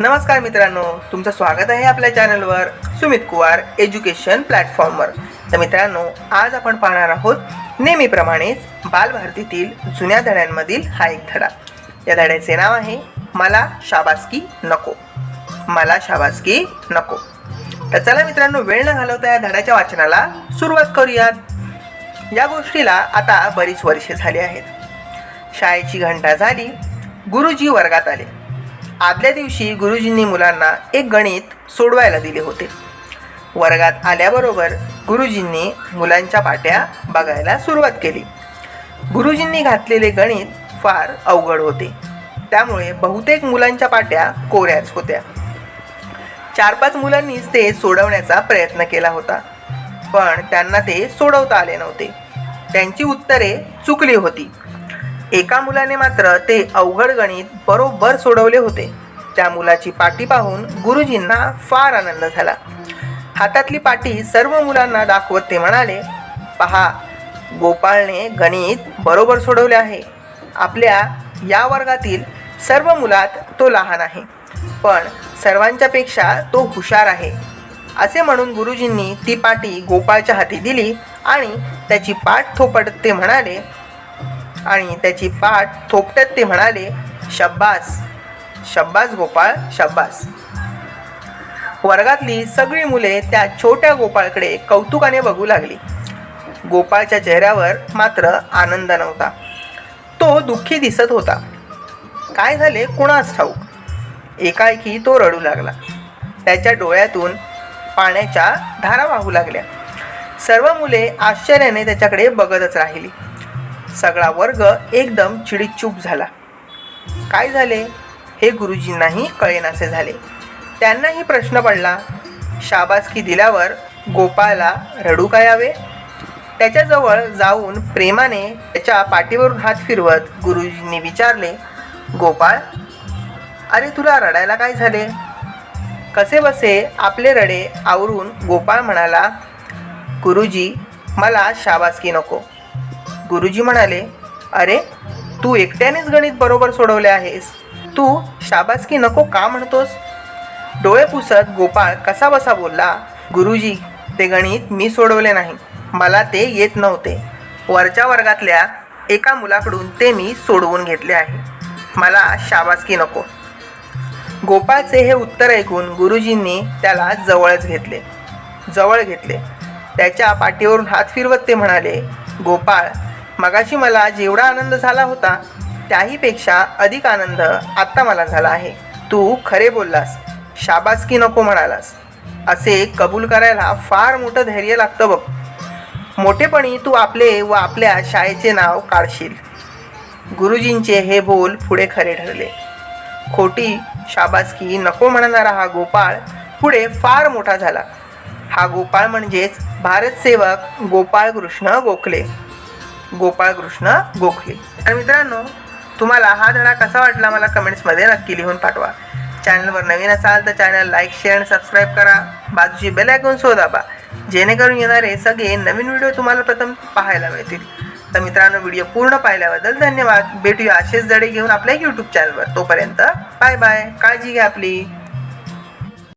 नमस्कार मित्रांनो तुमचं स्वागत आहे आपल्या चॅनलवर सुमित कुवार एज्युकेशन प्लॅटफॉर्मवर. तर मित्रांनो आज आपण पाहणार आहोत नेहमीप्रमाणेच बालभारतीतील जुन्या धड्यांमधील हा एक धडा. या धड्याचे नाव आहे मला शाबासकी नको. मला शाबासकी नको. तर चला मित्रांनो वेळ न घालवता या धड्याच्या वाचनाला सुरुवात करूयात. या गोष्टीला आता बरीच वर्षे झाली आहेत. शाळेची घंटा झाली गुरुजी वर्गात आले. आदल्या दिवशी गुरुजींनी मुलांना एक गणित सोडवायला दिले होते. वर्गात आल्याबरोबर गुरुजींनी मुलांच्या पाट्या बघायला सुरुवात केली. गुरुजींनी घातलेले गणित फार अवघड होते. त्यामुळे बहुतेक मुलांच्या पाट्या कोऱ्याच होत्या. चार पाच मुलांनीच ते सोडवण्याचा प्रयत्न केला होता. पण त्यांना ते सोडवता आले नव्हते. त्यांची उत्तरे चुकली होती. एका मुलाने मात्र ते अवघड गणित बरोबर सोडवले होते. त्या मुलाची पाटी पाहून गुरुजींना फार आनंद झाला. हातातली पाटी सर्व मुलांना दाखवत ते म्हणाले पहा गोपाळने गणित बरोबर सोडवले आहे. आपल्या या वर्गातील सर्व मुलात तो लहान आहे पण सर्वांच्यापेक्षा तो हुशार आहे. असे म्हणून गुरुजींनी ती पाटी गोपाळच्या हाती दिली आणि त्याची पाठ थोपट ते म्हणाले आणि त्याची पाठ थोपटत ते म्हणाले शब्बास शब्बास गोपाळ शब्बास. वर्गातली सगळी मुले त्या छोट्या गोपाळकडे कौतुकाने बघू लागली. गोपाळच्या चेहऱ्यावर मात्र आनंद नव्हता. तो दुःखी दिसत होता. काय झाले? कुणास ठाऊक? एकाएकी तो रडू लागला. त्याच्या डोळ्यातून पाण्याच्या धारा वाहू लागल्या. सर्व मुले आश्चर्याने त्याच्याकडे बघतच राहिली. सगळा वर्ग एकदम चिडीचूप झाला. काय झाले? हे गुरुजींनाही कळेनासे झाले. त्यांनाही प्रश्न पडला शाबासकी दिल्यावर गोपाळला रडू काय यावे? त्याच्याजवळ जाऊन प्रेमाने त्याच्या पाठीवरून हात फिरवत गुरुजींनी विचारले गोपाळ अरे तुला रडायला काय झाले? कसे बसे आपले रडे आवरून गोपाळ म्हणाला गुरुजी मला शाबासकी नको. गुरुजी म्हणाले अरे तू एकट्यानेच गणित बरोबर सोडवले आहेस. तू शाबासकी नको का म्हणतोस? डोळे पुसत गोपाळ कसा बसा बोलला गुरुजी ते गणित मी सोडवले नाही. मला ते येत नव्हते. वरच्या वर्गातल्या एका मुलाकडून ते मी सोडवून घेतले आहे. मला शाबासकी नको. गोपाळचे हे उत्तर ऐकून गुरुजींनी त्याला जवळच घेतले. जवळ घेतले. त्याच्या पाठीवरून हात फिरवत ते म्हणाले गोपाळ मगाशी मला जेवढा आनंद झाला होता त्याहीपेक्षा अधिक आनंद आत्ता मला झाला आहे. तू खरे बोललास शाबासकी नको म्हणालास. असे कबूल करायला फार मोठं धैर्य लागतं बघ. मोठेपणी तू आपले व आपल्या शाळेचे नाव काढशील. गुरुजींचे हे बोल पुढे खरे ठरले. खोटी शाबासकी नको म्हणणारा हा गोपाळ पुढे फार मोठा झाला. हा गोपाळ म्हणजेच भारत सेवक गोपाळ कृष्ण गोखले. गोपाळकृष्ण गोखले. तर मित्रांनो तुम्हाला हा धडा कसा वाटला मला कमेंट्समध्ये नक्की लिहून पाठवा. चॅनलवर नवीन असाल तर चॅनल लाईक शेअर आणि सबस्क्राईब करा. बाजूची बेल ऐकून सो दाबा. जेणेकरून येणारे सगळे नवीन व्हिडिओ तुम्हाला प्रथम पाहायला मिळतील. तर मित्रांनो व्हिडिओ पूर्ण पाहिल्याबद्दल धन्यवाद. भेटूया असेच धडे घेऊन आपल्या यूट्यूब चॅनलवर तोपर्यंत बाय बाय काळजी घ्या आपली.